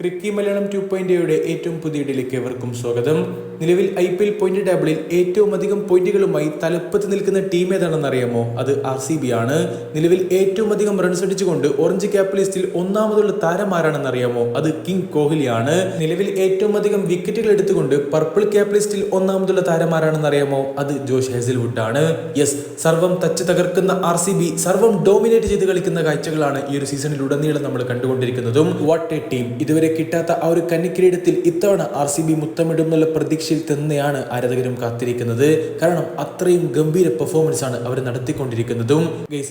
ക്രിക്കി Malayalam two point ഏറ്റവും പുതിയ ഇടയിലേക്ക് എവർക്കും സ്വാഗതം. നിലവിൽ ഐ പി എൽ പോയിന്റ് ടേബിളിൽ ഏറ്റവും അധികം പോയിന്റുകളുമായി തലപ്പത്ത് നിൽക്കുന്ന ടീം ഏതാണെന്ന് അറിയാമോ? അത് ആർ സി ബി ആണ്. നിലവിൽ ഏറ്റവും അധികം റൺസ് അടിച്ചുകൊണ്ട് ഓറഞ്ച് ക്യാപ് ലിസ്റ്റിൽ ഒന്നാമതുള്ള താരം ആരാണെന്ന് അറിയാമോ? അത് കിങ് കോഹ്ലിയാണ് നിലവിൽ ഏറ്റവും അധികം വിക്കറ്റുകൾ എടുത്തുകൊണ്ട് പർപ്പിൾ ക്യാപ് ലിസ്റ്റിൽ ഒന്നാമതുള്ള താരം ആരാണെന്ന് അറിയാമോ? അത് ജോഷ് ഹെസിൽവുഡ് ആണ്. യെസ് സർവം തച്ച് തകർക്കുന്ന ആർ സി ബി സർവം ഡോമിനേറ്റ് ചെയ്ത് കളിക്കുന്ന കാഴ്ചകളാണ് ഈ ഒരു സീസണിലുടനീളം നമ്മൾ കണ്ടുകൊണ്ടിരിക്കുന്നതും. വാട്ട് എ ടീം ഇതുവരെ കിട്ടാത്ത ആ ഒരു കന്നിക്കിരീടത്തിൽ ഇത്തവണ ആർ സി ബി മുത്തമിടും എന്നുള്ള പ്രതീക്ഷയിൽ തന്നെയാണ് ആരാധകരും കാത്തിരിക്കുന്നത്. കാരണം അത്രയും ഗംഭീര പെർഫോമൻസ് ആണ് അവർ നടത്തിക്കൊണ്ടിരിക്കുന്നതും.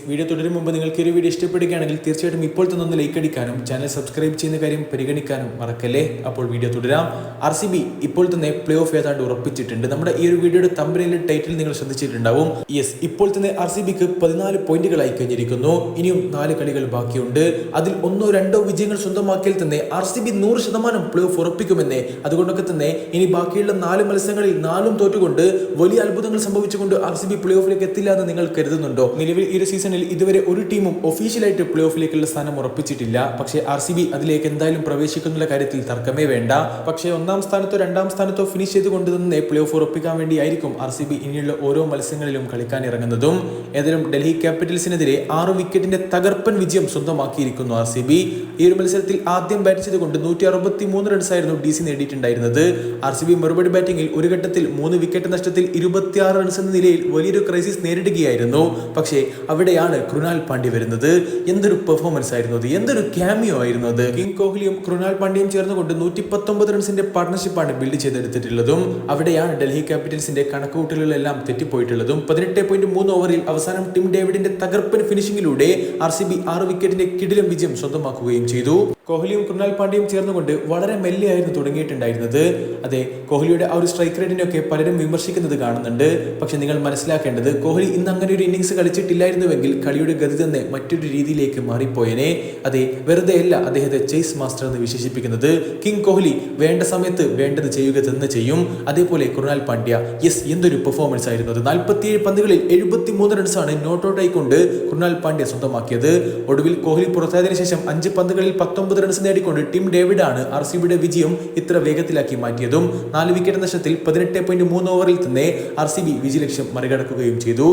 വീഡിയോ തുടരും മുമ്പ് നിങ്ങൾക്ക് ഒരു വീഡിയോ ഇഷ്ടപ്പെടുകയാണെങ്കിൽ തീർച്ചയായിട്ടും ഇപ്പോൾ തന്നെ ഒന്ന് ലൈക്ക് അടിക്കാനും ചാനൽ സബ്സ്ക്രൈബ് ചെയ്യുന്ന കാര്യം പരിഗണിക്കാനും മറക്കല്ലേ? അപ്പോൾ വീഡിയോ തുടരാം. ആർ സി ബി ഇപ്പോൾ തന്നെ പ്ലേ ഓഫ് ഏതാണ്ട് ഉറപ്പിച്ചിട്ടുണ്ട്. നമ്മുടെ ഈ ഒരു വീഡിയോയുടെ തമ്പനയിലെ ടൈറ്റിൽ നിങ്ങൾ ശ്രദ്ധിച്ചിട്ടുണ്ടാവും. യെസ് ഇപ്പോൾ തന്നെ ആർ സി ബിക്ക് പതിനാല് പോയിന്റുകളായി കഴിഞ്ഞിരിക്കുന്നു. ഇനിയും നാല് കളികൾ ബാക്കിയുണ്ട്. അതിൽ ഒന്നോ രണ്ടോ വിജയങ്ങൾ സ്വന്തമാക്കിയാൽ തന്നെ ആർ സി ബി നൂറ് ശതമാനം പ്ലേ ഓഫ് ഉറപ്പിക്കുമെന്നേ അതുകൊണ്ടൊക്കെ തന്നെ ഇനി ബാക്കിയുള്ള നാല് മത്സരങ്ങളിൽ നാലും തോറ്റുകൊണ്ട് വലിയ അത്ഭുതങ്ങൾ സംഭവിച്ചുകൊണ്ട് ആർ സി ബി പ്ലേ ഓഫിലേക്ക് എത്തില്ല എന്ന് നിങ്ങൾ കരുതുന്നുണ്ടോ? നിലവിൽ ഈ ഒരു സീസണിൽ ഇതുവരെ ഒരു ടീമും ഒഫീഷ്യലായിട്ട് പ്ലേ ഓഫിലേക്കുള്ള സ്ഥാനം ഉറപ്പിച്ചിട്ടില്ല. പക്ഷേ ആർ സി ബി അതിലേക്ക് എന്തായാലും പ്രവേശിക്കുന്ന കാര്യത്തിൽ തർക്കമേ വേണ്ട. പക്ഷേ ഒന്നാം സ്ഥാനത്തോ രണ്ടാം സ്ഥാനത്തോ ഫിനിഷ് ചെയ്തുകൊണ്ട് തന്നെ പ്ലേ ഓഫ് ഉറപ്പിക്കാൻ വേണ്ടിയായിരിക്കും ആർ സി ബി ഇനിയുള്ള ഓരോ മത്സരങ്ങളിലും കളിക്കാൻ ഇറങ്ങുന്നതും. ഏതായാലും ഡൽഹി ക്യാപിറ്റൽസിനെതിരെ ആറ് വിക്കറ്റിന്റെ തകർപ്പൻ വിജയം സ്വന്തമാക്കിയിരിക്കുന്നു ആർ സി ബി. ഈ ഒരു മത്സരത്തിൽ ആദ്യം ബാറ്റ് ചെയ്തുകൊണ്ട് നൂറ്റി അറുപത്തി മൂന്ന് റൺസായിരുന്നു ഡി സി നേടിയിട്ടുണ്ടായിരുന്നത്. ആർ സി ബി മറുപടി ബാറ്റിംഗിൽ ഒരു ഘട്ടത്തിൽ മൂന്ന് വിക്കറ്റ് നഷ്ടത്തിൽ ഇരുപത്തിയാറ് റൺസ് എന്ന നിലയിൽ വലിയൊരു ക്രൈസിസ് നേരിടുകയായിരുന്നു. പക്ഷേ അവിടെയാണ് കൃണാൽ പാണ്ഡ്യ വരുന്നത്. എന്തൊരു പെർഫോമൻസ് ആയിരുന്നു അത്. എന്തൊരു ക്യാമിയോ ആയിരുന്നു അത്. കിങ് കോഹ്ലിയും കൃണാൽ പാണ്ഡ്യയും ചേർന്നുകൊണ്ട് നൂറ്റി പത്തൊമ്പത് റൺസിന്റെ പാർട്ണർഷിപ്പാണ് ബിൽഡ് ചെയ്തെടുത്തിട്ടുള്ളതും. അവിടെയാണ് ഡൽഹി ക്യാപിറ്റൽസിന്റെ കണക്കുകൂട്ടലുകളെല്ലാം തെറ്റിപ്പോയിട്ടുള്ളതും. പതിനെട്ട് പോയിന്റ് മൂന്ന് ഓവറിൽ അവസാനം ടിം ഡേവിഡിന്റെ തകർപ്പൻ ഫിനിഷിംഗിലൂടെ ആർ സി ബി ആറ് വിക്കറ്റിന്റെ കിടിലം വിജയം സ്വന്തമാക്കുകയും ചെയ്തു. കോഹ്ലിയും കൃണാൽ പാണ്ഡ്യയും ചേർന്നുകൊണ്ട് വളരെ മെല്ലെയായിരുന്നു തുടങ്ങിയിട്ടുണ്ടായിരുന്നത്. അതെ കോഹ്ലിയുടെ ആ ഒരു സ്ട്രൈക്ക് റേറ്റിനെ ഒക്കെ പലരും വിമർശിക്കുന്നത് കാണുന്നുണ്ട്. പക്ഷെ നിങ്ങൾ മനസ്സിലാക്കേണ്ടത് കോഹ്ലി ഇന്ന് അങ്ങനെ ഒരു ഇന്നിങ്സ് കളിച്ചിട്ടില്ലായിരുന്നുവെങ്കിൽ കളിയുടെ ഗതി തന്നെ മറ്റൊരു രീതിയിലേക്ക് മാറിപ്പോയനെ. അതെ വെറുതെ അല്ല അദ്ദേഹത്തെ ചേസ് മാസ്റ്റർ എന്ന് വിശേഷിപ്പിക്കുന്നത്. കിങ് കോഹ്ലി വേണ്ട സമയത്ത് വേണ്ടത് ചെയ്യുക തന്നെ ചെയ്യും. അതേപോലെ കൃണാൽ പാണ്ഡ്യ യെസ് എന്തൊരു പെർഫോമൻസ് ആയിരുന്നു അത്. നാൽപ്പത്തിയേഴ് പന്തുകളിൽ എഴുപത്തി മൂന്ന് റൺസാണ് നോട്ട് ഔട്ട് ആയിക്കൊണ്ട് കൃണാൽ പാണ്ഡ്യ സ്വന്തമാക്കിയത്. ഒടുവിൽ കോഹ്ലി പുറത്തായതിനു ശേഷം അഞ്ച് പന്തുകളിൽ പത്തൊമ്പത് റൺസ് നേടിക്കൊണ്ട് ടിം ഡേവിഡാണ് ആർ സി ബിയുടെ വിജയം ഇത്ര വേഗത്തിലാക്കി മാറ്റിയതും. നാല് വിക്കറ്റ് നഷ്ടത്തിൽ പതിനെട്ട് പോയിന്റ് മൂന്ന് ഓവറിൽ തന്നെ ആർ സി ബി വിജയലക്ഷ്യം മറികടക്കുകയും ചെയ്തു.